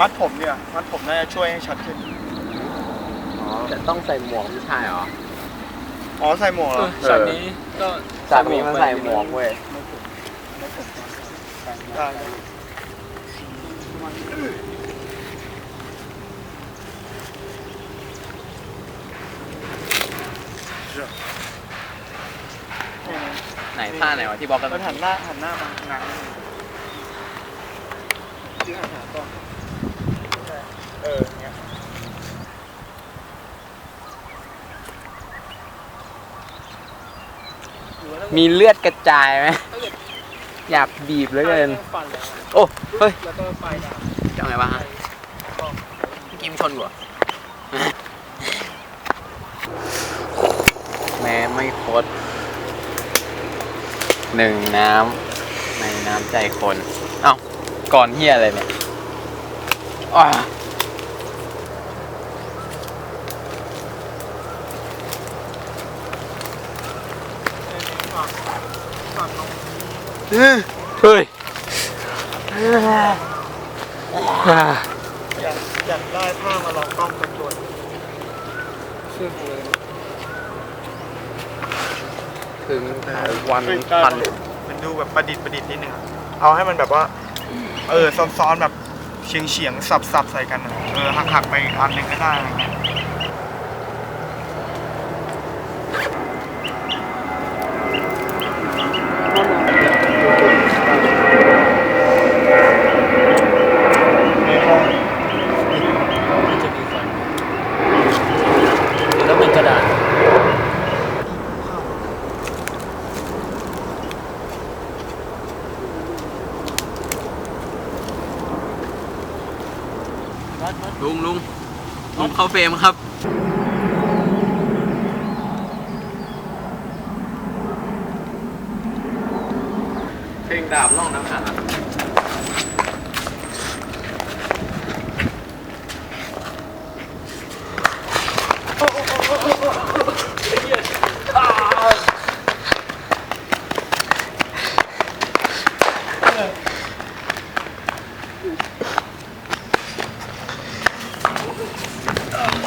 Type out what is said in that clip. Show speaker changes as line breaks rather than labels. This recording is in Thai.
มัดผมเนี่ยมัดผมน่าจะช่วยให้ชัดขึ้น
จะต้องใส่หมวกไม่ใช่เหรอ
อ๋อใส่หมวกเหรอ
ฉากนี้ก็
จากนี้มันใส่หมวกเว้ย
ได้เนี่ยนะ
ไหนท่าไหนวะที่บอกกัน
มันหันหน้าหันหน้ามาทางน้ำยืนหันหาก่อน เออเนี่ย
มีเลือดกระจายไหมอยากบีบเหลยเกิน
ฟันแล้ว
โอ้เฮ้ย
แล้วก็ไฟดับ
จะเอาไงบ้างฮะพี่กิมชนกูเหรอแม้ไม่คดหนึ่งน้ำในน้ำใจคน เอ้า ก่อนเฮียอะไรเนี่ยอ้า เฮ้ย
อยากอยากได้ผ้ามาลองกล้องสักตัว
ชื่อกูเลย
ถึงวัน
เฮ้ย
พัน
มันดูแบบประดิษฐ์ประดิษฐ์นิดนึงอะเอาให้มันแบบว่า เออซ้อนๆแบบเฉียงเฉียงๆสับสับๆใส่กันอะเออหักหักๆไปอีกอันหนึ่งก็ได้อะไรเงี้ย
ลุ
งลุงลุงเข้าเฟรมครับเพลงดาบล่องน้ำหัน Oh.